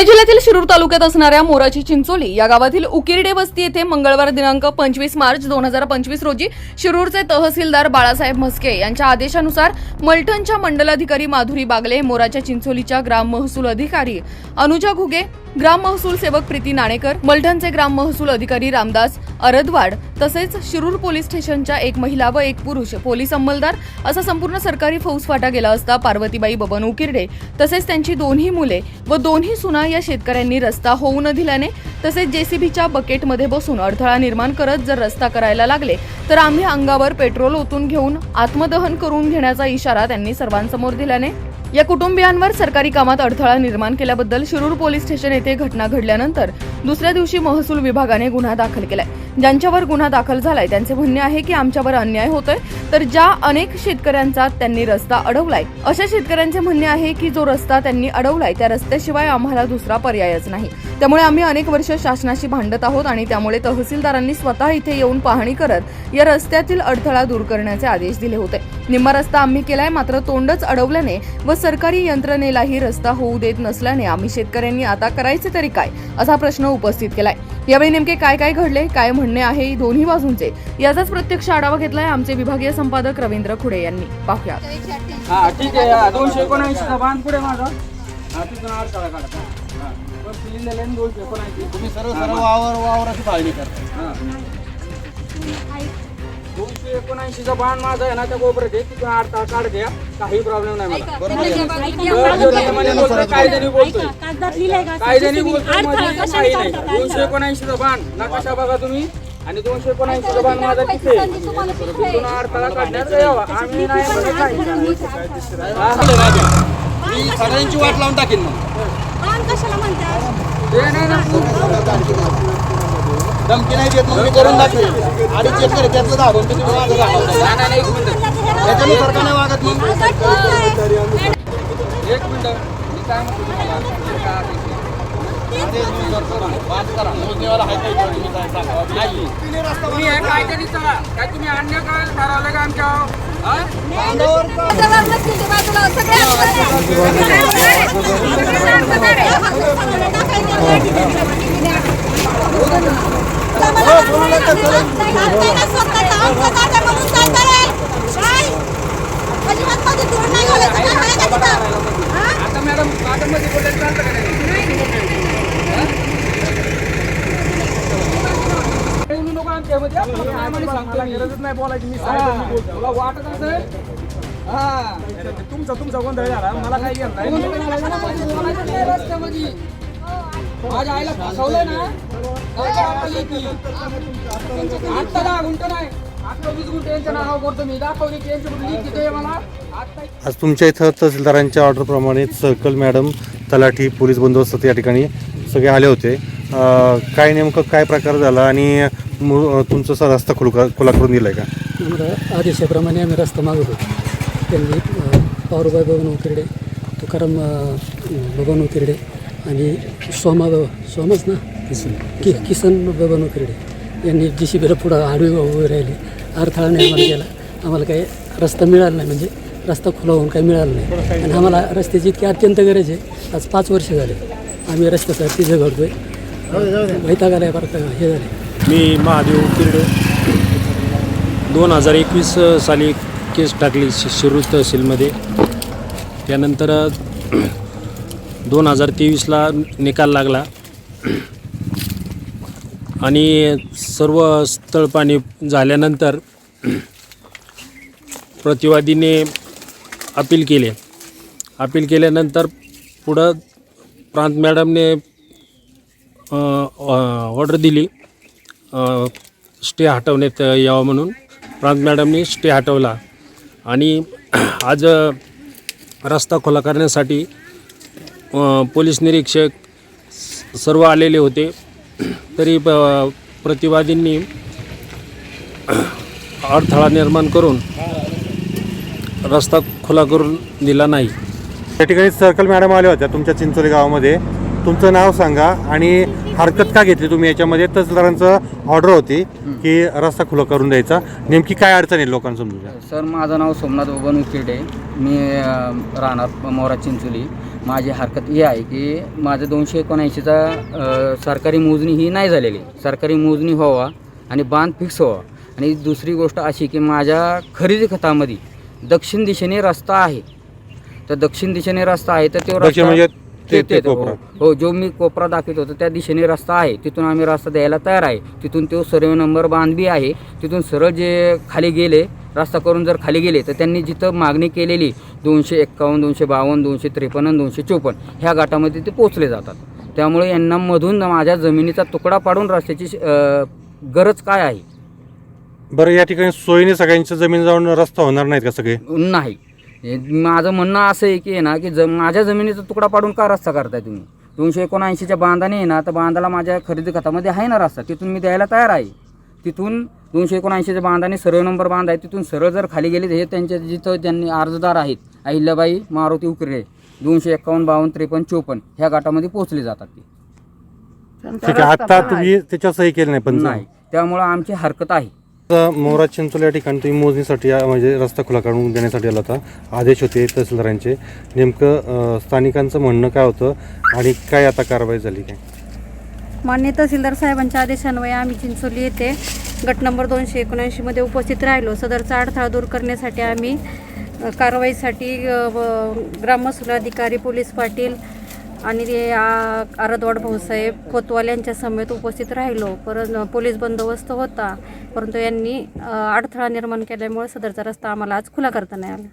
पुणे जिल्ह्यातील शिरूर तालुक्यात असणाऱ्या मोराची चिंचोली या गावातील उकिरडे वस्ती येथे मंगळवार दिनांक पंचवीस मार्च दोन हजार पंचवीस रोजी शिरूरचे तहसीलदार बाळासाहेब म्हस्के यांच्या आदेशानुसार मलठणच्या मंडलाधिकारी माधुरी बागले मोराच्या चिंचोलीच्या ग्राम महसूल अधिकारी अनुजा घुगे ग्राम महसूल सेवक प्रीती नाणेकर मलठणचे ग्राम महसूल अधिकारी रामदास अरदवाड तसेच शिरूर पोलीस स्टेशनच्या एक महिला व एक पुरुष पोलीस अंमलदार असा संपूर्ण सरकारी फौजफाटा गेला असता पार्वतीबाई बबन उकिरडे तसेच त्यांची दोन्ही मुले व दोन्ही सुना या शेतकऱ्यांनी रस्ता होऊ न दिल्याने तसेच जेसीबीच्या बकेटमध्ये बसून अडथळा निर्माण करत जर रस्ता करायला लागले तर आम्ही अंगावर पेट्रोल ओतून घेऊन आत्मदहन करून घेण्याचा इशारा त्यांनी सर्वांसमोर दिल्याने या कुटुंबियांवर सरकारी कामात अडथळा निर्माण केल्याबद्दल शिरूर पोलीस स्टेशन येथे घटना घडल्यानंतर दुसऱ्या दिवशी महसूल विभागाने गुन्हा दाखल केलाय. ज्यांच्यावर गुन्हा दाखल झालाय त्यांचे म्हणणे आहे की आमच्यावर अन्याय होतोय तर ज्या अनेक शेतकऱ्यांचा त्यांनी रस्ता अडवलाय अशा शेतकऱ्यांचे म्हणणे आहे की जो रस्ता त्यांनी अडवलाय त्या रस्त्याशिवाय आम्हाला दुसरा पर्यायच नाही. त्यामुळे आम्ही अनेक वर्ष शासनाशी भांडत आहोत आणि त्यामुळे तहसीलदारांनी स्वतः इथे येऊन पाहणी करत या रस्त्यातील अडथळा दूर करण्याचे आदेश दिले होते. निम्मा रस्ता आम्ही केलाय मात्र तोंडच अडवल्याने व सरकारी यंत्रणेलाही रस्ता होऊ देत नसल्याने आम्ही शेतकऱ्यांनी आता करायचे तरी काय? असा प्रश्न उपस्थित केलाय. यावेळी नेमके काय काय घडले काय म्हणणे आहे दोन्ही बाजूंचे याचाच प्रत्यक्ष आढावा घेतलाय आमचे विभागीय संपादक रवींद्र खुडे यांनी. पाहूया. ठीक आहे. दोनशे बांध पुढे माझा तुम्ही सर्व सर्व वावर वावराची पाहणी करता हा. दोनशे एकोणऐंशीचा बांध माझा आहे ना त्या कोपऱ्यात आहे तिथून अडथळा काढ द्या काही प्रॉब्लेम नाही मला. कायद्याने बोलतोय. कागदात लिहिलंय का? कायद्याने बोलतोय म्हणजे कशाने काही नाही? दोनशे एकोणऐंशीचा बांध नकाशा बघा तुम्ही. आणि दोनशे एकोणऐंशीचा बांध माझा तिथे. तिथून अडथळा काढण्यात यावा. आम्ही नाही. मी सगळ्यांची वाट लावून टाकीन मग. कशाला म्हणतात ते नाही ना. धमकी नाही देत मग मी करून दाखवेल. अडीच एकर त्यातलं दहा गुंठे तुम्ही माझं घालवताय. नाही, नाही, नाही, एक मिनिट त्याच्यानुसार का नाही वागत मग? एक मिनिट. मी काय म्हणतो तुम्हाला? हे तुम्ही अन्य काय ठरवलं का आमच्या हा? आता मॅडम कागदमध्ये बोलले चालतं का नाही बोलू नको आमच्यामध्ये. आपण काय म्हणे सांगतो मी. हा. तुला वाटत असेल? हा. तुमचा तुमचा गोंधळ झाला. मला काय घेत नाही. बोलायचं नाही रस्त्यामध्ये. माझ्या आईला फसवलंय ना? आत्ता दहा गुंठ नाही. आता वीस गुंठ यांच्या नावावर करतो मी. दाखवली की यांच्याकडून लिख तिथे मला. आता आज तुमच्या इथं तहसीलदारांच्या ऑर्डरप्रमाणे सर्कल मॅडम तलाठी पोलीस बंदोबस्त या ठिकाणी सगळे आले होते. काय नेमकं काय प्रकार झाला आणि मु- तुमचं स रस्ता खुला खुला करून दिला आहे का? आम्हाला आदेशाप्रमाणे आम्ही रस्ता मागवतो त्यांनी अ, पावरूबाई बबन उकिरडे तुकाराम अ, बबन उकिरडे आणि सोमा बब सोमच ना? किसन. कि किसन बबन उकिरडे यांनी जी सी बीला पुढं आडवी उभी राहिली. अडथळा निर्माण केला. आम्हाला काही रस्ता मिळाला नाही. म्हणजे रस्ता खुला होऊन काही मिळालं नाही. आणि आम्हाला रस्त्याची इतकी अत्यंत गरज आहे आज पाच वर्ष झाले. आम्ही रस्त्यासाठी झगडतोय वैताग आलाय परत हे झाले मी महादेव किरडे. दोन हजार एकवीस साली केस टाकली शि- शिरूर तहसीलमध्ये. त्यानंतर दोन हजार तेवीसला निकाल लागला. आणि सर्व स्थळपाणी झाल्यानंतर प्रतिवादीने अपील केले. अपील केल्यानंतर पुढं प्रांत मॅडमने ऑर्डर दिली. स्टे हटवण्यात यावं म्हणून प्रांत मॅडमनी स्टे हटवला. आणि आज रस्ता खुला करण्यासाठी पोलीस निरीक्षक सर्व आलेले होते. तरी प- प्रतिवादींनी अडथळा निर्माण करून रस्ता खुला करून दिला नाही. त्या ठिकाणी सर्कल मॅडम आल्या होत्या तुमच्या चिंचोली गावामध्ये. तुमचं नाव सांगा आणि हरकत का घेतली तुम्ही याच्यामध्ये? तहसीलदारांचं ऑर्डर होती की रस्ता खुला करून द्यायचा. नेमकी काय अडचण आहे लोकांना समजून द्या. सर माझं नाव सोमनाथ बबन उकिरडे मी अ, राहणार मोरा चिंचोली. माझी हरकत ही आहे की माझं दोनशे एकोणऐंशीचा अ, सरकारी मोजणी ही नाही झालेली. सरकारी मोजणी व्हावा आणि बांध फिक्स व्हावा. आणि दुसरी गोष्ट अशी की माझ्या खरेदी खतामध्ये दक्षिण दिशेने रस्ता आहे. तर दक्षिण दिशेने रस्ता आहे तर तो दक्षिण रस्ता म्हणजे ते- ते- हो कोपरा. हो जो मी कोपरा दाखवत होतो त्या दिशेने रस्ता आहे. तिथून आम्ही रस्ता द्यायला तयार आहे. तिथून तो सर्वे नंबर बांध बी आहे. तिथून सरळ जे खाली गेले रस्ता करून जर खाली गेले तर त्यांनी जिथं मागणी केलेली दोनशे एक्कावन्न दोनशे बावन्न दोनशे त्रेपन्न दोनशे चोपन्न ह्या गाठामध्ये ते पोचले जातात. त्यामुळे यांना मधून माझ्या जमिनीचा तुकडा पाडून रस्त्याची गरज काय आहे? बरं या ठिकाणी सोयीने सगळ्यांच्या जमीन जाऊन रस्ता होणार नाहीत का सगळे? नाही हे माझं म्हणणं असं आहे की आहे ना की ज माझ्या जमिनीचा तुकडा पाडून का रस्ता करताय तुम्ही? दोनशे एकोणऐंशीच्या बांधाने आहे ना तर बांधाला माझ्या खरेदी खतामध्ये आहे ना रस्ता. तिथून मी द्यायला तयार आहे. तिथून दोनशे एकोणऐंशीच्या बांधाने सर्व नंबर बांध आहे. तिथून सरळ जर खाली गेले हे त्यांच्या जिथं त्यांनी अर्जदार आहेत अहिल्याबाई मारुती उकरे दोनशे एक्कावन्न बावन्न त्रेपन्न चोपन्न ह्या गाठामध्ये पोहोचले जातात ते. ठीक आहे आता तुम्ही त्याच्या सही केली नाही पण नाही. त्यामुळं आमची हरकत आहे. मोरा चिंचोली या ठिकाणी तुम्ही मोजणीसाठी म्हणजे रस्ता खुला काढून देण्यासाठी आला होता. आदेश होते तहसीलदारांचे. नेमकं स्थानिकांचं म्हणणं काय होतं आणि काय आता कारवाई झाली काय? मान्य तहसीलदार साहेबांच्या आदेशान्वये आम्ही चिंचोली येथे गट नंबर दोनशे एकोणऐंशीमध्ये उपस्थित राहिलो. सदरचा अडथळा दूर करण्यासाठी आम्ही कारवाईसाठी अ, ग्राममहसूल अधिकारी पोलीस पाटील आणि ते आरदवाड भाऊसाहेब कोतवाल यांच्या समेत उपस्थित राहिलो. परत पोलीस बंदोबस्त होता. परंतु यांनी अडथळा निर्माण केल्यामुळे सदरचा रस्ता आम्हाला आज खुला करता नाही आला.